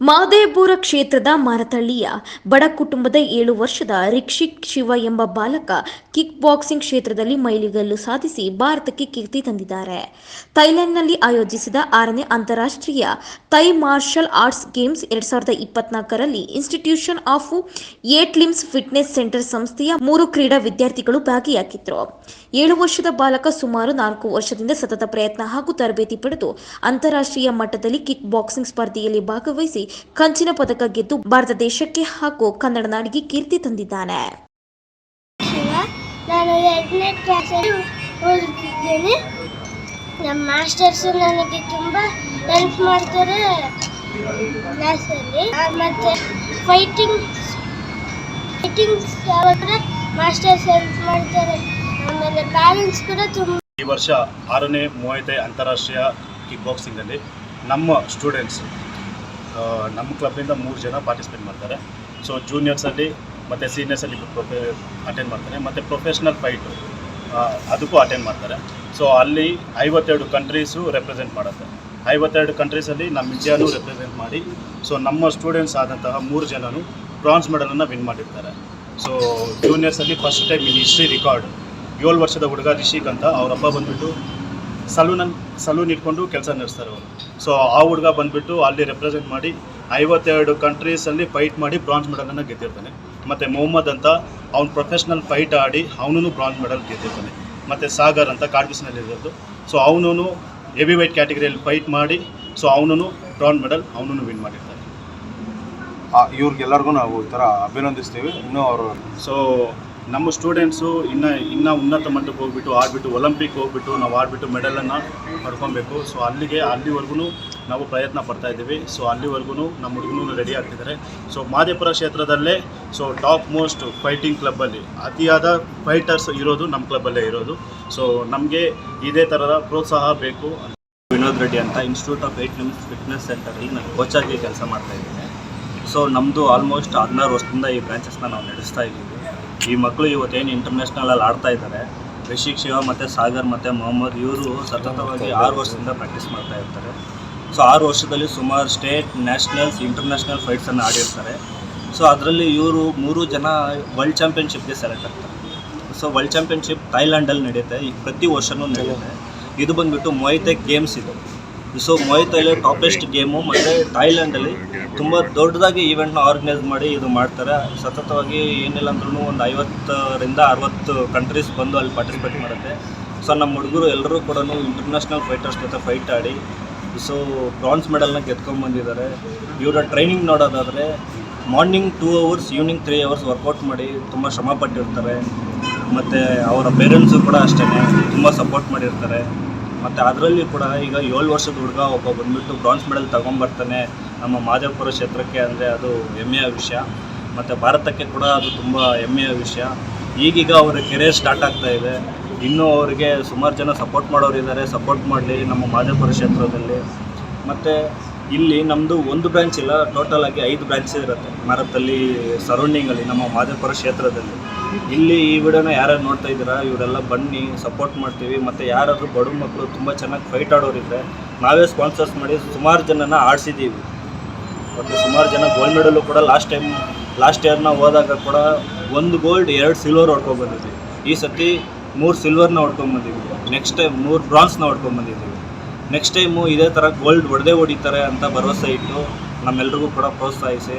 ಮಹದೇವಪುರ ಕ್ಷೇತ್ರದ ಮಾರತಳ್ಳಿಯ ಬಡ ಕುಟುಂಬದ ಏಳು ವರ್ಷದ ರಿಕ್ಷಿಕ್ ಶಿವ ಎಂಬ ಬಾಲಕ ಕಿಕ್ ಬಾಕ್ಸಿಂಗ್ ಕ್ಷೇತ್ರದಲ್ಲಿ ಮೈಲಿಗಲ್ಲು ಸಾಧಿಸಿ ಭಾರತಕ್ಕೆ ಕೀರ್ತಿ ತಂದಿದ್ದಾರೆ. ಥೈಲ್ಯಾಂಡ್ನಲ್ಲಿ ಆಯೋಜಿಸಿದ ಆರನೇ ಅಂತಾರಾಷ್ಟ್ರೀಯ ಥೈ ಮಾರ್ಷಲ್ ಆರ್ಟ್ಸ್ ಗೇಮ್ಸ್ ಎರಡ್ ಸಾವಿರದ ಇಪ್ಪತ್ನಾಲ್ಕರಲ್ಲಿ institution of eight limbs fitness centre ಸಂಸ್ಥೆಯ ಮೂರು ಕ್ರೀಡಾ ವಿದ್ಯಾರ್ಥಿಗಳು ಭಾಗಿಯಾಗಿದ್ದರು ಏಳು ವರ್ಷದ ಬಾಲಕ ಸುಮಾರು ನಾಲ್ಕು ವರ್ಷದಿಂದ ಸತತ ಪ್ರಯತ್ನ ಹಾಗೂ ತರಬೇತಿ ಪಡೆದು ಅಂತಾರಾಷ್ಟ್ರೀಯ ಮಟ್ಟದಲ್ಲಿ ಕಿಕ್ ಬಾಕ್ಸಿಂಗ್ ಸ್ಪರ್ಧೆಯಲ್ಲಿ ಭಾಗವಹಿಸಿ ಕಂಚಿನ ಪದಕ ಗೆದ್ದು ಭಾರತ ದೇಶಕ್ಕೆ ಹಾಗೂ ಕನ್ನಡ ನಾಡಿಗೆ ಕೀರ್ತಿ ತಂದಿದ್ದಾನೆ. ನಾನು ಎರಡನೇ ಕ್ಲಾಸಲ್ಲಿ ಓದುತ್ತಿದ್ದೇನೆ. ನಮ್ಮ ಮಾಸ್ಟರ್ಸು ನನಗೆ ತುಂಬ ಹೆಲ್ಪ್ ಮಾಡ್ತಾರೆ ಕ್ಲಾಸಲ್ಲಿ ಮತ್ತು ಫೈಟಿಂಗ್ ಫೈಟಿಂಗ್ಸ್ ಯಾವಾಗ ಮಾಸ್ಟರ್ಸ್ ಹೆಲ್ಪ್ ಮಾಡ್ತಾರೆ. ಆಮೇಲೆ ಬ್ಯಾಲೆನ್ಸ್ ಕೂಡ ತುಂಬ. ಈ ವರ್ಷ ಆರನೇ ಮೂವತ್ತೈ ಅಂತಾರಾಷ್ಟ್ರೀಯ ಕಿಕ್ ಬಾಕ್ಸಿಂಗಲ್ಲಿ ನಮ್ಮ ಸ್ಟೂಡೆಂಟ್ಸ್ ನಮ್ಮ ಕ್ಲಬ್ನಿಂದ ಮೂರು ಜನ ಪಾರ್ಟಿಸಿಪೇಟ್ ಮಾಡ್ತಾರೆ. ಸೊ ಜೂನಿಯರ್ಸಲ್ಲಿ ಮತ್ತು ಸೀನಿಯರ್ಸಲ್ಲಿ ಪ್ರೊಫೆ ಅಟೆಂಡ್ ಮಾಡ್ತಾರೆ. ಮತ್ತು ಪ್ರೊಫೆಷ್ನಲ್ ಫೈಟು ಅದಕ್ಕೂ ಅಟೆಂಡ್ ಮಾಡ್ತಾರೆ. ಸೊ ಅಲ್ಲಿ ಐವತ್ತೆರಡು ಕಂಟ್ರೀಸು ರೆಪ್ರೆಸೆಂಟ್ ಮಾಡುತ್ತೆ. ಐವತ್ತೆರಡು ಕಂಟ್ರೀಸಲ್ಲಿ ನಮ್ಮ ಇಂಡಿಯಾನು ರೆಪ್ರೆಸೆಂಟ್ ಮಾಡಿ ಸೊ ನಮ್ಮ ಸ್ಟೂಡೆಂಟ್ಸ್ ಆದಂತಹ ಮೂರು ಜನನು ಬ್ರಾನ್ಸ್ ಮೆಡಲನ್ನು ವಿನ್ ಮಾಡಿರ್ತಾರೆ. So ಜೂನಿಯರ್ಸಲ್ಲಿ first time in history record ಏಳು ವರ್ಷದ ಹುಡುಗ ರಿಷಿಕ್ ಅಂತ ಅವರಪ್ಪ ಬಂದುಬಿಟ್ಟು ಸಲೂನಲ್ಲಿ ಸಲೂನ್ ಇಟ್ಕೊಂಡು ಕೆಲಸ ನಡೆಸ್ತಾರೆ ಅವರು. ಸೊ ಆ ಹುಡುಗ ಬಂದುಬಿಟ್ಟು ಅಲ್ಲಿ ರೆಪ್ರೆಸೆಂಟ್ ಮಾಡಿ ಐವತ್ತೆರಡು ಕಂಟ್ರೀಸಲ್ಲಿ ಫೈಟ್ ಮಾಡಿ ಬ್ರಾಂಜ್ ಮೆಡಲನ್ನು ಗೆದ್ದಿರ್ತಾನೆ. ಮತ್ತು ಮೊಹಮ್ಮದ್ ಅಂತ ಅವ್ನು ಪ್ರೊಫೆಷ್ನಲ್ ಫೈಟ್ ಆಡಿ ಅವನೂ ಬ್ರಾಂಜ್ ಮೆಡಲ್ ಗೆದ್ದಿರ್ತಾನೆ. ಮತ್ತು ಸಾಗರ್ ಅಂತ ಇರೋದು. ಸೊ ಅವನು ಹೆವಿ ವೈಟ್ ಕ್ಯಾಟಗರಿಯಲ್ಲಿ ಫೈಟ್ ಮಾಡಿ ಸೊ ಅವನು ಬ್ರಾಂಜ್ ಮೆಡಲ್ ಅವನೂ ವಿನ್ ಮಾಡಿರ್ತಾನೆ. ಇವ್ರಿಗೆಲ್ಲರಿಗೂ ನಾವು ಈ ಥರ ಅಭಿನಂದಿಸ್ತೀವಿ. ಇನ್ನೂ ಅವರು ಸೊ ನಮ್ಮ ಸ್ಟೂಡೆಂಟ್ಸು ಇನ್ನು ಇನ್ನೂ ಉನ್ನತ ಮಟ್ಟಕ್ಕೆ ಹೋಗ್ಬಿಟ್ಟು, ಆಡ್ಬಿಟ್ಟು, ಒಲಿಂಪಿಕ್ ಹೋಗ್ಬಿಟ್ಟು, ನಾವು ಆಡ್ಬಿಟ್ಟು ಮೆಡಲನ್ನು ಪಡ್ಕೊಬೇಕು. ಸೊ ಅಲ್ಲಿಗೆ ಅಲ್ಲಿವರೆಗೂ ನಾವು ಪ್ರಯತ್ನ ಪಡ್ತಾ ಇದ್ದೀವಿ. ಸೊ ಅಲ್ಲಿವರೆಗೂ ನಮ್ಮ ಹುಡುಗನೂ ರೆಡಿ ಆಗ್ತಿದ್ದಾರೆ. ಸೊ ಮಾದೇಪುರ ಕ್ಷೇತ್ರದಲ್ಲೇ ಸೊ ಟಾಪ್ ಮೋಸ್ಟ್ ಫೈಟಿಂಗ್ ಕ್ಲಬ್ಬಲ್ಲಿ ಅತಿಯಾದ ಫೈಟರ್ಸ್ ಇರೋದು ನಮ್ಮ ಕ್ಲಬ್ಬಲ್ಲೇ ಇರೋದು. ಸೊ ನಮಗೆ ಇದೇ ಥರದ ಪ್ರೋತ್ಸಾಹ ಬೇಕು ವಿನೋದ್ ರೆಡ್ಡಿ ಅಂತ institute of eight limbs fitness ಸೆಂಟರಲ್ಲಿ ನಾನು ಕೋಚಾಗಿ ಕೆಲಸ ಮಾಡ್ತಾ ಇದ್ದೀನಿ. ಸೊ ನಮ್ಮದು ಆಲ್ಮೋಸ್ಟ್ ಹದಿನಾರು ವರ್ಷದಿಂದ ಈ ಬ್ರಾಂಚಸ್ನ ನಾವು ನಡೆಸ್ತಾ ಇದ್ದೀವಿ. ಈ ಮಕ್ಕಳು ಇವತ್ತೇನು ಇಂಟರ್ನ್ಯಾಷನಲಲ್ಲಿ ಆಡ್ತಾ ಇದ್ದಾರೆ. ರಿಷಿಕ್ ಶಿವ ಮತ್ತು ಸಾಗರ್ ಮತ್ತು ಮೊಹಮ್ಮದ್ ಇವರು ಸತತವಾಗಿ ಆರು ವರ್ಷದಿಂದ ಪ್ರಾಕ್ಟೀಸ್ ಮಾಡ್ತಾ ಇರ್ತಾರೆ. ಸೊ ಆರು ವರ್ಷದಲ್ಲಿ ಸುಮಾರು ಸ್ಟೇಟ್ ನ್ಯಾಷನಲ್ಸ್ ಇಂಟರ್ನ್ಯಾಷನಲ್ ಫೈಟ್ಸನ್ನು ಆಡಿರ್ತಾರೆ. ಸೊ ಅದರಲ್ಲಿ ಇವರು ಮೂರು ಜನ ವರ್ಲ್ಡ್ ಚಾಂಪಿಯನ್ಶಿಪ್ಗೆ ಸೆಲೆಕ್ಟ್ ಆಗ್ತಾರೆ. ಸೊ ವರ್ಲ್ಡ್ ಚಾಂಪಿಯನ್ಶಿಪ್ ಥೈಲ್ಯಾಂಡಲ್ಲಿ ನಡೆಯುತ್ತೆ ಈಗ ಪ್ರತಿ ವರ್ಷವೂ ನಡೆಯುತ್ತೆ ಇದು ಬಂದುಬಿಟ್ಟು ಮೊಯ್ತೆ ಗೇಮ್ಸ್ ಇದು. ಸೊ ಮೊಯ್ತಲ್ಲಿ ಟಾಪೆಸ್ಟ್ ಗೇಮು ಮತ್ತು ಥೈಲ್ಯಾಂಡಲ್ಲಿ ತುಂಬ ದೊಡ್ಡದಾಗಿ ಈವೆಂಟ್ನ ಆರ್ಗನೈಸ್ ಮಾಡಿ ಇದು ಮಾಡ್ತಾರೆ. ಸತತವಾಗಿ ಏನಿಲ್ಲ ಅಂದ್ರೂ ಒಂದು ಐವತ್ತರಿಂದ ಅರವತ್ತು ಕಂಟ್ರೀಸ್ ಬಂದು ಅಲ್ಲಿ ಪಾರ್ಟಿಸಿಪೇಟ್ ಮಾಡುತ್ತೆ. ಸೊ ನಮ್ಮ ಹುಡುಗರು ಎಲ್ಲರೂ ಕೂಡ ಇಂಟರ್ನ್ಯಾಷನಲ್ ಫೈಟರ್ಸ್ ಜೊತೆ ಫೈಟ್ ಆಡಿ ಸೊ ಬ್ರಾನ್ಸ್ ಮೆಡಲ್ನ ಗೆದ್ಕೊಂಡ್ಬಂದಿದ್ದಾರೆ ಇವರ ಟ್ರೈನಿಂಗ್ ನೋಡೋದಾದರೆ morning two hours evening three hours workout ಮಾಡಿ ತುಂಬ ಶ್ರಮ ಪಟ್ಟಿರ್ತಾರೆ. ಮತ್ತು ಅವರ ಪೇರೆಂಟ್ಸು ಕೂಡ ಅಷ್ಟೇ ತುಂಬ ಸಪೋರ್ಟ್ ಮಾಡಿರ್ತಾರೆ. ಮತ್ತು ಅದರಲ್ಲಿ ಕೂಡ ಈಗ ಏಳು ವರ್ಷದ ಹುಡುಗ ಒಬ್ಬ ಬಂದುಬಿಟ್ಟು ಬ್ರಾನ್ಸ್ ಮೆಡಲ್ ತಗೊಂಬರ್ತಾನೆ ನಮ್ಮ ಮಾದೇವಪುರ ಕ್ಷೇತ್ರಕ್ಕೆ ಅಂದರೆ ಅದು ಹೆಮ್ಮೆಯ ವಿಷಯ. ಮತ್ತು ಭಾರತಕ್ಕೆ ಕೂಡ ಅದು ತುಂಬ ಹೆಮ್ಮೆಯ ವಿಷಯ. ಈಗೀಗ ಅವರ ಕೆರಿಯರ್ ಸ್ಟಾರ್ಟ್ ಆಗ್ತಾ ಇದೆ. ಇನ್ನೂ ಅವರಿಗೆ ಸುಮಾರು ಜನ ಸಪೋರ್ಟ್ ಮಾಡೋರು ಇದ್ದಾರೆ ಸಪೋರ್ಟ್ ಮಾಡಲಿ ನಮ್ಮ ಮಾದೇವಪುರ ಕ್ಷೇತ್ರದಲ್ಲಿ. ಮತ್ತು ಇಲ್ಲಿ ನಮ್ಮದು ಒಂದು ಬ್ರಾಂಚ್ ಇಲ್ಲ ಟೋಟಲ್ ಆಗಿ ಐದು ಬ್ರಾಂಚ್ ಇರುತ್ತೆ. ಭಾರತದಲ್ಲಿ ಸರೌಂಡಿಂಗಲ್ಲಿ ನಮ್ಮ ಮಾದೇವಪುರ ಕ್ಷೇತ್ರದಲ್ಲಿ. ಇಲ್ಲಿ ಈ ವಿಡಿಯೋನ ಯಾರ್ಯಾರು ನೋಡ್ತಾ ಇದ್ದೀರಾ, ಇವರೆಲ್ಲ ಬನ್ನಿ ಸಪೋರ್ಟ್ ಮಾಡ್ತೀವಿ. ಮತ್ತು ಯಾರಾದರೂ ಬಡ ಮಕ್ಕಳು ತುಂಬ ಚೆನ್ನಾಗಿ ಫೈಟ್ ಆಡೋರಿದ್ರೆ ನಾವೇ ಸ್ಪಾನ್ಸರ್ಸ್ ಮಾಡಿ ಸುಮಾರು ಜನನ ಆಡಿಸಿದ್ದೀವಿ ಮತ್ತು ಸುಮಾರು ಜನ ಗೋಲ್ಡ್ ಮೆಡಲು ಕೂಡ ಲಾಸ್ಟ್ ಟೈಮ್ ಲಾಸ್ಟ್ ಇಯರ್ನ ಹೋದಾಗ ಕೂಡ ಒಂದು ಗೋಲ್ಡ್ ಎರಡು ಸಿಲ್ವರ್ ಹೊಡ್ಕೊಂಡ್ಬಂದಿದ್ವಿ ಈ ಸತಿ ಮೂರು ಸಿಲ್ವರ್ನ ಹೊಡ್ಕೊಂಡ್ಬಂದಿದ್ವಿ ನೆಕ್ಸ್ಟ್ ಟೈಮ್ ಮೂರು ಬ್ರಾನ್ಸ್ನ ಹೊಡ್ಕೊಂಬಂದಿದ್ದೀವಿ ನೆಕ್ಸ್ಟ್ ಟೈಮು ಇದೇ ಥರ ಗೋಲ್ಡ್ ಹೊಡೆದೇ ಹೊಡಿತಾರೆ ಅಂತ ಭರವಸೆ ಇಟ್ಟು ನಮ್ಮೆಲ್ರಿಗೂ ಕೂಡ ಪ್ರೋತ್ಸಾಹಿಸಿ.